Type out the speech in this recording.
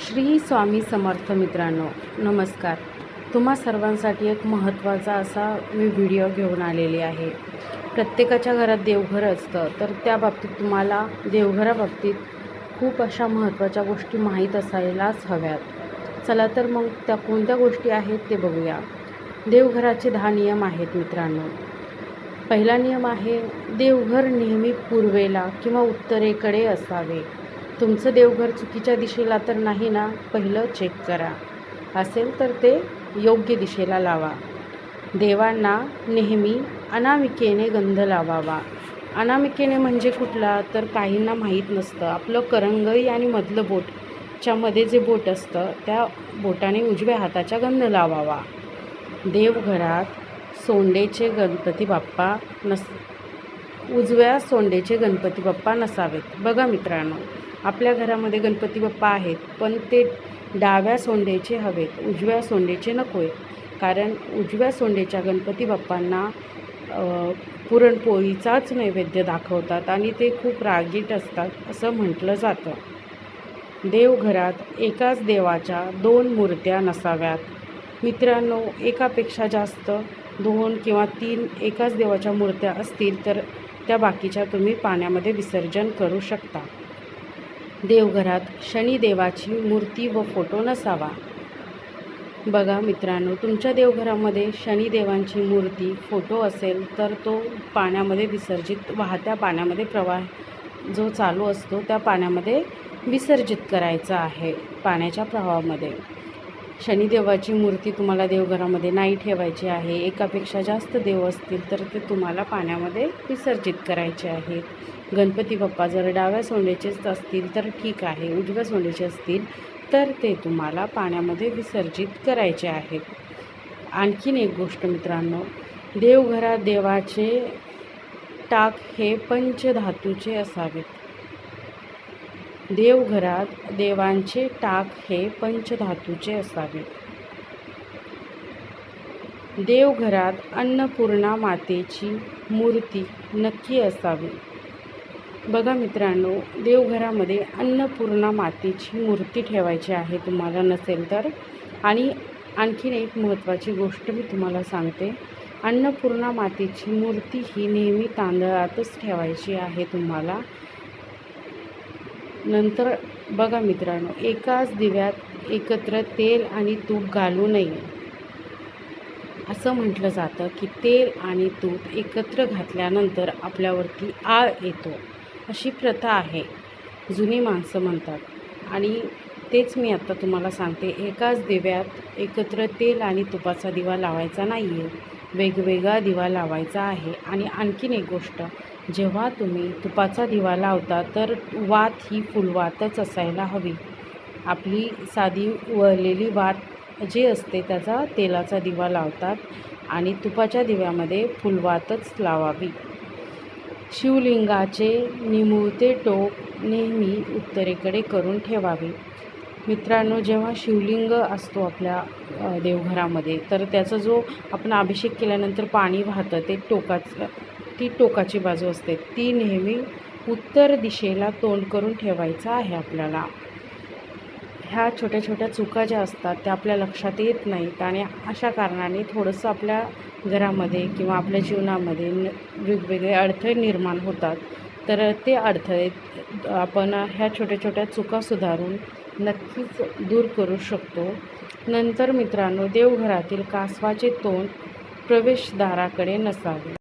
श्री स्वामी समर्थ मित्रांनो नमस्कार. तुम्हा सर्वांसाठी एक महत्त्वाचा असा मी व्हिडिओ घेऊन आलेली आहे. प्रत्येकाच्या घरात देवघर असतं तर त्या बाबतीत तुम्हाला देवघराबाबतीत खूप अशा महत्त्वाच्या गोष्टी माहीत असायलाच हव्यात. चला तर मग त्या कोणत्या गोष्टी आहेत ते बघूया. देवघराचे दहा नियम आहेत मित्रांनो. पहिला नियम आहे देवघर नेहमी पूर्वेला किंवा उत्तरेकडे असावे. तुमचं देवघर चुकीच्या दिशेला तर नाही ना? पहिलं चेक करा. असेल तर ते योग्य दिशेला लावा. देवांना नेहमी अनामिकेने गंध लावावा. अनामिकेने म्हणजे कुठला? तर काहींना माहीत नसतं. आपलं करंगई आणि मधलं बोटच्यामध्ये जे बोट असतं त्या बोटाने उजव्या हाताच्या गंध लावावा. देवघरात सोंडेचे गणपती बाप्पा नस उजव्या सोंडेचे गणपती बाप्पा नसावेत. बघा मित्रांनो आपल्या घरामध्ये गणपती बाप्पा आहेत पण ते डाव्या सोंडेचे हवेत उजव्या सोंडेचे नको आहेत कारण उजव्या सोंडेच्या गणपती बाप्पांना पुरणपोळीचाच नैवेद्य दाखवतात आणि ते खूप रागीट असतात असं म्हटलं जातं. देवघरात एकाच देवाच्या दोन मूर्त्या नसाव्यात. मित्रांनो एकापेक्षा जास्त दोन किंवा तीन एकाच देवाच्या मूर्त्या असतील तर त्या बाकीच्या तुम्ही पाण्यामध्ये विसर्जन करू शकता. देवघरात शनिदेवाची मूर्ती व फोटो नसावा. बघा मित्रांनो तुमच्या देवघरामध्ये शनिदेवांची मूर्ती फोटो असेल तर तो पाण्यामध्ये विसर्जित वाहत्या पाण्यामध्ये प्रवाह जो चालू असतो त्या पाण्यामध्ये विसर्जित करायचा आहे पाण्याच्या प्रवाहामध्ये. शनिदेवाची मूर्ती तुम्हाला देवघरामध्ये नाही ठेवायची आहे. एकापेक्षा जास्त देव असतील तर ते तुम्हाला पाण्यामध्ये विसर्जित करायचे आहेत. गणपती बाप्पा जर डाव्या सोंडेचेच असतील तर ठीक आहे. उजव्या सोंडेचे असतील तर ते तुम्हाला पाण्यामध्ये विसर्जित करायचे आहेत. आणखीन एक गोष्ट मित्रांनो देवघरात देवाचे टाक हे पंचधातूचे असावेत. देवघरात देवांचे टाक हे पंचधातूचे असावे. देवघरात अन्नपूर्णा मातेची मूर्ती नक्की असावी. बघा मित्रांनो देवघरामध्ये अन्नपूर्णा मातेची मूर्ती ठेवायची आहे तुम्हाला नसेल तर. आणि आणखीन एक महत्त्वाची गोष्ट मी तुम्हाला सांगते. अन्नपूर्णा मातेची मूर्ती ही नेहमी तांदळातच ठेवायची आहे तुम्हाला. नंतर बघा मित्रांनो एकाच दिव्यात एकत्र तेल आणि तूप घालू नये. असं म्हटलं जातं की तेल आणि तूप एकत्र घातल्यानंतर आपल्यावरती आळ येतो. अशी प्रथा आहे जुनी माणसं म्हणतात. आणि तेच मी आत्ता तुम्हाला सांगते एकाच दिव्यात एकत्र तेल आणि तुपाचा दिवा लावायचा नाही आहे वेगवेगळा दिवा लावायचा आहे. आणि आणखीन एक गोष्ट जेव्हा तुम्ही तुपाचा दिवा लावता तर वात ही फुलवातच असायला हवी. आपली साधी वळलेली वात जी असते त्याचा तेलाचा दिवा लावतात आणि तुपाच्या दिव्यामध्ये फुलवातच लावावी. शिवलिंगाचे निमुळते टोक नेहमी उत्तरेकडे करून ठेवावे. मित्रांनो जेव्हा शिवलिंग असतो आपल्या देवघरामध्ये तर त्याचा जो आपण अभिषेक केल्यानंतर पाणी वाहतं ते टोकाचं ती टोकाची बाजू असते. ती नेहमी उत्तर दिशेला तोंड करून ठेवायचं आहे आपल्याला. ह्या छोट्या छोट्या चुका ज्या असतात त्या आपल्या लक्षात येत नाहीत आणि अशा कारणाने थोडंसं आपल्या घरामध्ये किंवा आपल्या जीवनामध्ये न वेगवेगळे अडथळे निर्माण होतात. तर ते अडथळे आपण ह्या छोट्या छोट्या चुका सुधारून नक्कीच दूर करू शकतो. नंतर मित्रांनो देवघरातील कासवाचे तोंड प्रवेशद्वाराकडे नसावे.